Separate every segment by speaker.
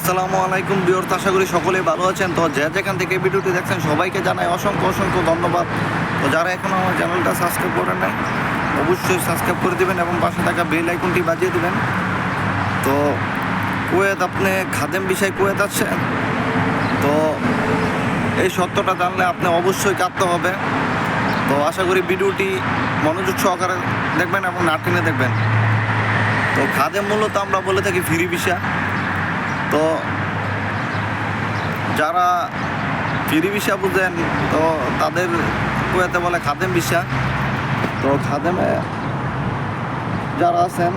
Speaker 1: আসসালামু আলাইকুম বিয়র আশা করি সকলেই ভালো আছেন। তো যে যেখান থেকে ভিডিওটি দেখছেন, সবাইকে জানাই অসংখ্য অসংখ্য ধন্যবাদ। তো যারা এখনও আমার চ্যানেলটা সাবস্ক্রাইব করেন নাই, অবশ্যই সাবস্ক্রাইব করে দেবেন এবং পাশে থাকা বেল আইকনটি বাজিয়ে দেবেন। তো কুয়েত, আপনি খাদেম বিষয় কুয়েত আছেন? তো এই সত্যটা জানলে আপনি অবশ্যই কাঁদতে হবে। তো আশা করি ভিডিওটি মনোযোগ সহকারে দেখবেন এবং না টেনে দেখবেন। তো খাদেম মূলত আমরা বলে থাকি ফ্রি ভিসা। তো যারা ফ্রি ভিসা বুঝেন, তো তাদের কুয়েতে বলে খাদেম ভিসা। তো খাদেমে যারা আছেন,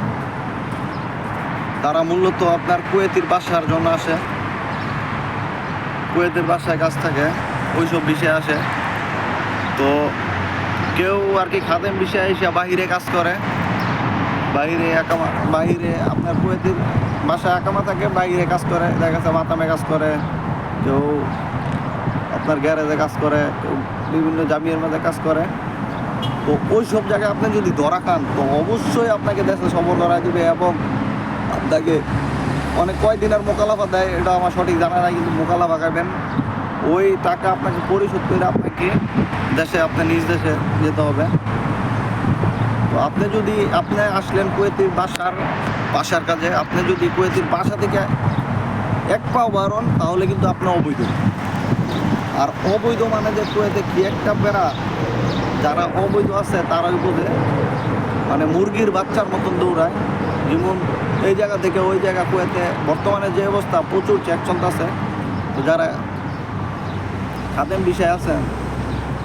Speaker 1: তারা মূলত আপনার কুয়েতির বাসার জন্য আসে। কুয়েতের বাসায় কাজ থাকে, ওইসব বিষয়ে আসে। তো কেউ আর কি খাদেম বিষয়ে এসে বাহিরে কাজ করে। বাইরে একামা বাইরে আপনার কুয়েতির বাসায় একামা থাকে, বাইরে কাজ করে, দেখা গেছে মাতামে কাজ করে, কেউ আপনার গ্যারেজে কাজ করে, কেউ বিভিন্ন জামিয়ার মধ্যে কাজ করে। তো ওই সব জায়গায় আপনি যদি ধরা খান, তো অবশ্যই আপনাকে দেশে সবর ধরা দিবে এবং আপনাকে অনেক কয়দিনের মোকালাফা দেয়, এটা আমার সঠিক জানা নাই, কিন্তু মোকালাফা খাবেন ওই টাকা আপনাকে পরিশোধ করে আপনাকে দেশে আপনি নিজ দেশে যেতে হবে। তো আপনি যদি, আপনি আসলেন কুয়েতির বাসার বাসার কাজে, আপনি যদি কুয়েতির বাসা থেকে এক পাও বারণ তাহলে কিন্তু আপনি অবৈধ। আর অবৈধ মানে যে কুয়েতে কি একটা বেড়া, যারা অবৈধ আছে, তারাই বোঝে। মানে মুরগির বাচ্চার মতন দৌড়ায়। যেমন এই জায়গা থেকে ওই জায়গা কুয়েতে বর্তমানে যে অবস্থা, প্রচুর চেক চলতেছে। তো যারা খাদেম বিষয় আছেন,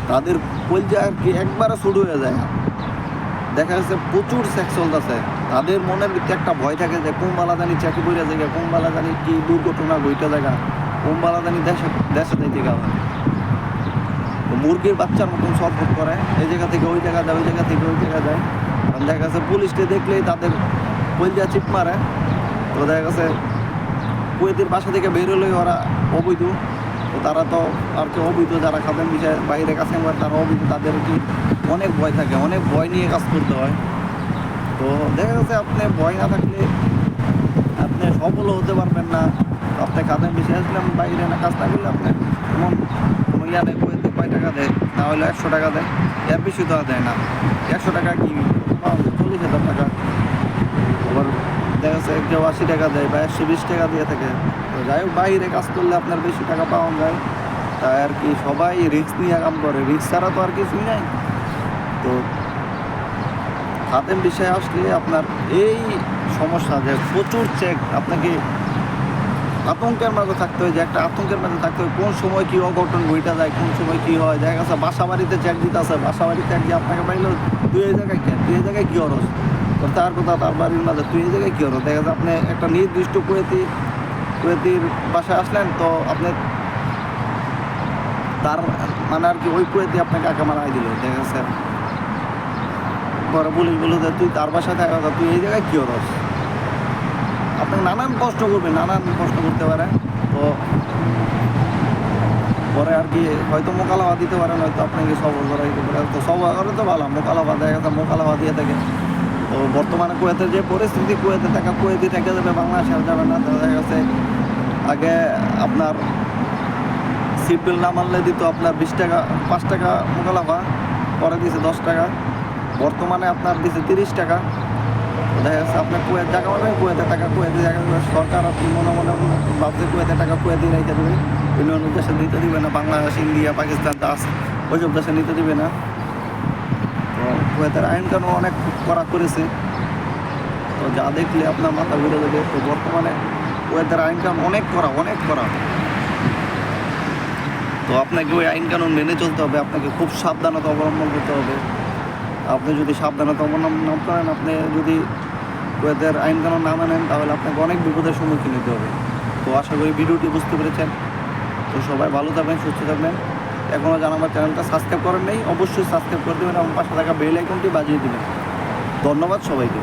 Speaker 1: তাদের কলজা আর কি একবারে শুরু হয়ে যায়। দেখা যাচ্ছে প্রচুর সেক্স চলতেছে তাদের মনের ভিতরে একটা ভয় থাকে যে, কোন বালাদানি চাকরি করে জায়গা, কোন বালাদানি কি দুর্ঘটনা ঘইটা জায়গা, কোন বালাদানি দেশে দেশে যাইতে মুরগির বাচ্চার মতন সরফট করে, এই জায়গা থেকে ওই জায়গা যায়, ওই জায়গা থেকে ওই জায়গা যায়। কারণ দেখা যাচ্ছে পুলিশকে দেখলেই তাদের কলজা চিপ মারে। তো দেখা গেছে কুয়েতের বাসা থেকে বের হলেই ওরা অবৈধ। তারা তো আর কি অবৈধ যারা খাদেন বিষয়ে বাইরে কাছে তারা অবৈধ, তাদের কি অনেক ভয় থাকে, অনেক ভয় নিয়ে কাজ করতে হয়। তো দেখা যাচ্ছে আপনি ভয় না থাকলে আপনি সফলও হতে পারবেন না। আপনি খাদেন বিষয়ে আসলাম বাইরে না কাজ না করলে আপনি এমন কোনো ইয়া কুয়েতে কয় টাকা দেয়, তাহলে একশো টাকা দেয়, এর বেশি তো দেয় না। একশো টাকা কি? চল্লিশ হাজার টাকা। আবার দেখা যাচ্ছে কেউ আশি টাকা দেয় বা একশো বিশ টাকা দিয়ে থাকে। তো যাই হোক, বাইরে কাজ করলে আপনার বেশি টাকা পাওয়া যায়। তাই আর কি সবাই রিস্ক নিয়ে কাম করে। রিক্স ছাড়া তো আর কিছুই নাই। তো খাতেম বিষয়ে আসলে আপনার এই সমস্যা যে প্রচুর চেক আপনাকে আতঙ্কের মাঝে থাকতে হয় যে একটা আতঙ্কের মাঝে থাকতে হয়, কোন সময় কী অঘটন ঘইটা যায়, কোন সময় কী হয়। দেখা গেছে বাসা বাড়িতে চেক দিতে আছে বাসা বাড়িতে এক যে আপনাকে পাইলো দুই জায়গায় কে তুই জায়গায় কী হরস তো তার কথা তার বাড়ির মাঝে তুই এই জায়গায় কী হরস দেখা যাচ্ছে আপনি একটা নির্দিষ্ট কুয়েতি কুয়েতির বাসায় আসলেন তো আপনি তার মানে আর কি ওই কুয়েতি আপনাকে একা মারাই দিল, দেখা গেছে পরে পুলিশ বলল যে তুই তার বাসায় থাকা তুই এই জায়গায় কী হরস আপনাকে নানান কষ্ট করবে নানান কষ্ট করতে পারে তো পরে আর কি হয়তো মোকালাবা দিতে পারে হয়তো আপনাকে সবর করা দিতে পারে। তো সবর করে তো ভালো মোকালাবা দেখা গেছে মোকালাবা দিয়ে থাকে তো বর্তমানে কুয়েতের যে পরিস্থিতি, কুয়েতে থাকা, কুয়েতি থেকে যাবে বাংলাদেশে, আর যাবে না। দেখা গেছে, আগে আপনার সিট বিল না মানলে দিত আপনার বিশ টাকা, পাঁচ টাকা মোকালাবা পরে দিয়েছে দশ টাকা। বর্তমানে আপনার দিছে তিরিশ টাকা। দেখা যাচ্ছে আপনার কুয়েত টাকা মানে কুয়েতে টাকা কুয়েতে টাকা সরকার মনে মনে ভাবছে, কুয়েতে টাকা কুয়েতে রেখে দেবে অন্য দেশে নিতে দিবে না, বাংলাদেশ, ইন্ডিয়া, পাকিস্তান দাস ওইসব দেশে নিতে দিবে না। কুয়েতের আইন কানুন অনেক করা করেছে। তো যা দেখলে আপনার মাথা ঘুরে যাবে। তো বর্তমানে ওয়েদার আইন কানুন অনেক করা অনেক করা তো আপনাকে ওই আইন কানুন মেনে চলতে হবে। আপনাকে খুব সাবধানতা অবলম্বন করতে হবে। আপনি যদি সাবধানতা অবলম্বন না করেন, আপনি যদি ওয়েদার আইন কানুন না মানেন, তাহলে আপনাকে অনেক বিপদের সম্মুখীন হতে হবে। তো আশা করি ভিডিওটি বুঝতে পেরেছেন। তো সবাই ভালো থাকবেন, সুস্থ থাকবেন। এখনও যারা আমার চ্যানেলটা সাবস্ক্রাইব করেন নেই, অবশ্যই সাবস্ক্রাইব করে দেবেন এবং পাশে থাকা বেল আইকনটি বাজিয়ে দেবেন। ধন্যবাদ সবাইকে।